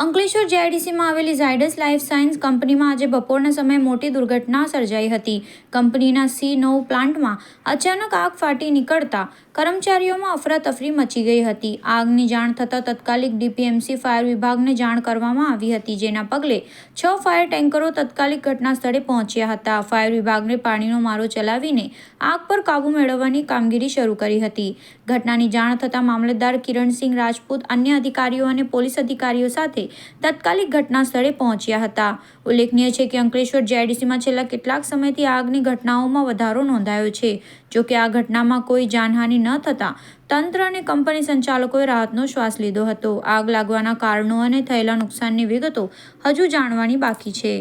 અંકલેશ્વર જેઆઈડીસીમાં આવેલી Zydus life science કંપનીમાં આજે બપોરના સમયે મોટી દુર્ઘટના સર્જાઈ હતી. કંપનીના સી નવ પ્લાન્ટમાં અચાનક આગ ફાટી નીકળતા કર્મચારીઓમાં અફરાતફરી મચી ગઈ હતી. આગની જાણ થતાં તત્કાલિક ડીપીએમસી ફાયર વિભાગને જાણ કરવામાં આવી હતી, જેના પગલે છ ફાયર ટેન્કરો તાત્કાલિક ઘટના સ્થળે પહોંચ્યા હતા. ફાયર વિભાગને પાણીનો મારો ચલાવીને આગ પર કાબૂ મેળવવાની કામગીરી શરૂ કરી હતી. ઘટનાની જાણ થતાં મામલતદાર કિરણસિંહ રાજપૂત, અન્ય અધિકારીઓ અને પોલીસ અધિકારીઓ સાથે તાત્કાલિક ઘટના સ્થળે પહોંચ્યા હતા. ઉલ્લેખનીય છે કે અંકલેશ્વર જીઆઈડીસીમાં છેલ્લા કેટલાક સમયથી આગની ઘટનાઓમાં વધારો નોંધાયો છે. જો કે આ ઘટનામાં કોઈ જાનહાનિ ન થતાં તંત્ર અને કંપની સંચાલકોએ રાહતનો શ્વાસ લીધો હતો. આગ લાગવાના કારણો અને થયેલા નુકસાનની વિગતો હજુ જાણવાની બાકી છે.